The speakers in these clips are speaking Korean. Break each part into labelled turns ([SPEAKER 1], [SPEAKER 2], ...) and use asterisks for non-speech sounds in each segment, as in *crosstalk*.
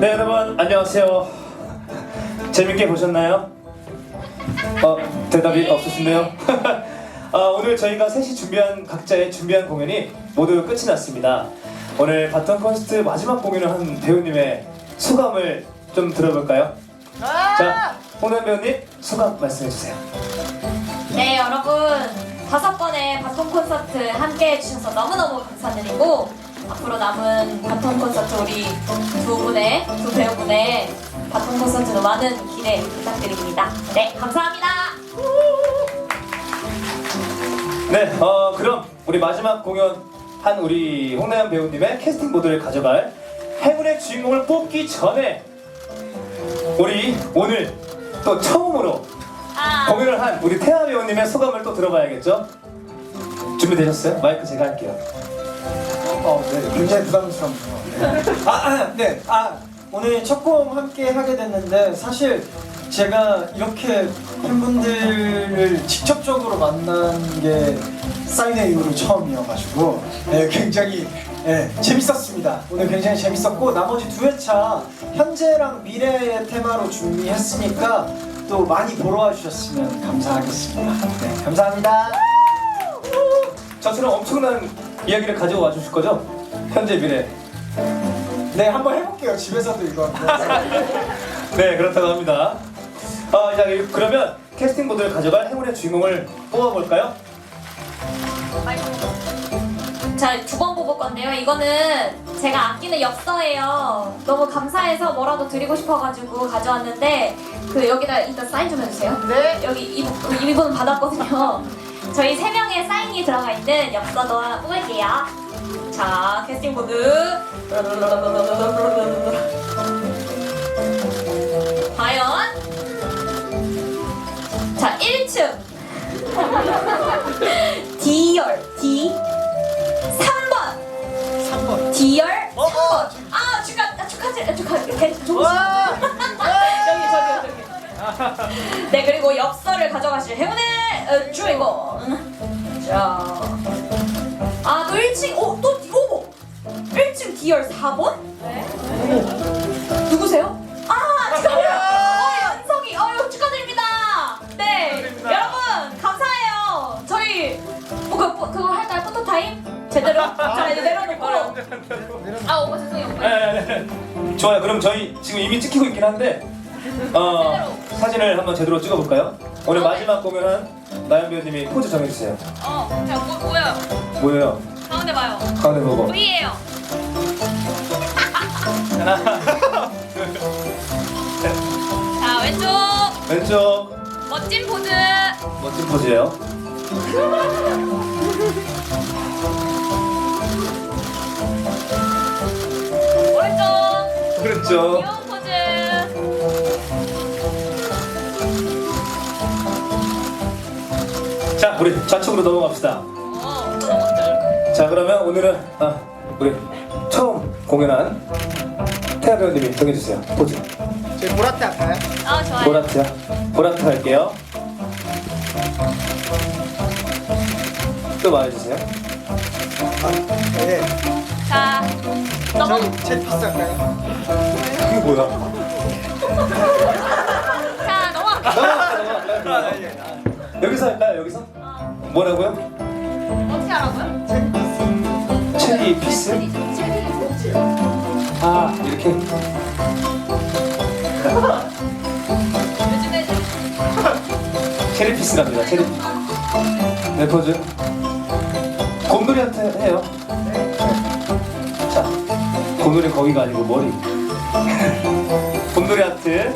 [SPEAKER 1] 네 여러분 안녕하세요. 재밌게 보셨나요? 어 대답이 없으신데요. 아, *laughs* 오늘 저희가 셋이 준비한 각자의 준비한 공연이 모두 끝이 났습니다. 오늘 바톤 콘서트 마지막 공연을 한 배우님의 소감을 좀 들어볼까요? 자 홍남 배우님 소감 말씀해 주세요.
[SPEAKER 2] 네 여러분 다섯 번의 바톤 콘서트 함께 해주셔서 너무너무 감사드리고 앞으로 남은 바톤 콘서트 우리 두 분의 두 배우분의 바톤 콘서트도 많은 기대 부탁드립니다. 네 감사합니다.
[SPEAKER 1] 네, 어, 그럼 우리 마지막 공연 한 우리 홍나연 배우님의 캐스팅 보드를 가져갈 행운의 주인공을 뽑기 전에 우리 오늘 또 처음으로
[SPEAKER 2] 아,
[SPEAKER 1] 공연을 한 우리 태아 배우님의 소감을 또 들어봐야겠죠? 준비되셨어요? 마이크 제가 할게요.
[SPEAKER 3] 어, 네, 굉장히 부담스럽네요. 네. 아, 아, 네. 아, 오늘 첫 곡 함께 하게 됐는데 사실 제가 이렇게 팬분들을 직접적으로 만난 게 사인회 이후로 처음이어가지고 네, 굉장히 네, 재밌었습니다. 오늘 굉장히 재밌었고 나머지 두 회차 현재랑 미래의 테마로 준비했으니까 또 많이 보러 와주셨으면 감사하겠습니다. 네, 감사합니다.
[SPEAKER 1] 저처럼 엄청난 이야기를 가지고 와주실 거죠? 현재 미래.
[SPEAKER 3] 네, 한번 해볼게요. 집에서도 이거. *laughs*
[SPEAKER 1] 네, 그렇다고 합니다. 아, 자, 그러면 캐스팅 보드를 가져갈 행운의 주인공을 뽑아볼까요?
[SPEAKER 2] 자 두 번 뽑을 건데요. 이거는 제가 아끼는 엽서예요. 너무 감사해서 뭐라도 드리고 싶어가지고 가져왔는데 그 여기다 일단 사인 좀 해주세요. 네. 여기 이 이분은 받았거든요. 저희 세 명의 사인이 들어가 있는 엽서도 하나 뽑을게요. 자 캐스팅 보드. 과연? 자 1층. *laughs* D열 D. 3번.
[SPEAKER 3] 3번.
[SPEAKER 2] D열
[SPEAKER 3] 어, 어,
[SPEAKER 2] 3번 아 축하 아, 축하지 아, 축하 대 좋으시 여기 저기 저기. 네 그리고 엽서를 가져가실 행운의 어, 주인공 자 아 또 1층 어 또 어머 1층 D열 4번? 네 누구세요? 아 축하드려요 어 연석이. 어유 축하드립니다. 네
[SPEAKER 1] 축하드립니다.
[SPEAKER 2] 여러분 감사해요. 저희 뭐, 그, 그거 할까요? 포토 타임? 제대로? 자 이제 내려놓고. 아 오빠 죄송해요 오빠.
[SPEAKER 1] 네, 네, 네. 좋아요. 그럼 저희 지금 이미 찍히고 있긴 한데 어, 사진을 한번 제대로 찍어볼까요? 오늘 마지막 공연한 나연 배우님이 포즈 정해주세요.
[SPEAKER 2] 어, 자, 뭐, 뭐예요?
[SPEAKER 1] 뭐예요?
[SPEAKER 2] 가운데 봐요.
[SPEAKER 1] 가운데 보고.
[SPEAKER 2] V예요.
[SPEAKER 1] 하나, *laughs*
[SPEAKER 2] 자, 왼쪽
[SPEAKER 1] 왼쪽
[SPEAKER 2] 멋진 포즈.
[SPEAKER 1] 멋진 포즈예요.
[SPEAKER 2] 오른쪽
[SPEAKER 1] 오른쪽. 우리 좌측으로 넘어갑시다. 자, 그러면 오늘은 아, 우리 처음 공연한 태아 배우님이 정해주세요. 포즈.
[SPEAKER 3] 저희 보라트 할까요?
[SPEAKER 2] 아, 좋아요.
[SPEAKER 1] 보라트요. 보라트 할게요. 또 말해주세요.
[SPEAKER 3] 네.
[SPEAKER 2] 자, 넘어.
[SPEAKER 3] 저희 챗피스 할까요?
[SPEAKER 1] 그게 뭐야?
[SPEAKER 2] 자, 넘어.
[SPEAKER 3] 아, 예.
[SPEAKER 1] 여기서 할까요? 여기서? 뭐라고요?
[SPEAKER 2] 어떻게 하라고요?
[SPEAKER 1] 체리 피스? 아 이렇게
[SPEAKER 2] 요즘에
[SPEAKER 1] 체리 피스 갑니다. 체리. 네 포즈. 곰돌이한테 해요. 네. 자, 곰돌이 거기가 아니고 머리. *laughs* 곰돌이 하트.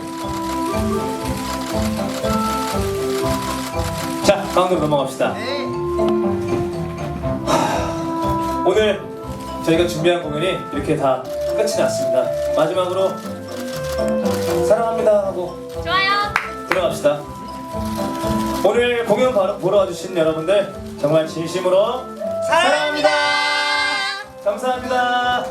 [SPEAKER 1] 자, 가운데로 넘어갑시다. 오늘 저희가 준비한 공연이 이렇게 다 끝이 났습니다. 마지막으로 사랑합니다 하고
[SPEAKER 2] 좋아요.
[SPEAKER 1] 들어갑시다. 오늘 공연 바로 보러 와주신 여러분들 정말 진심으로 사랑합니다. 감사합니다.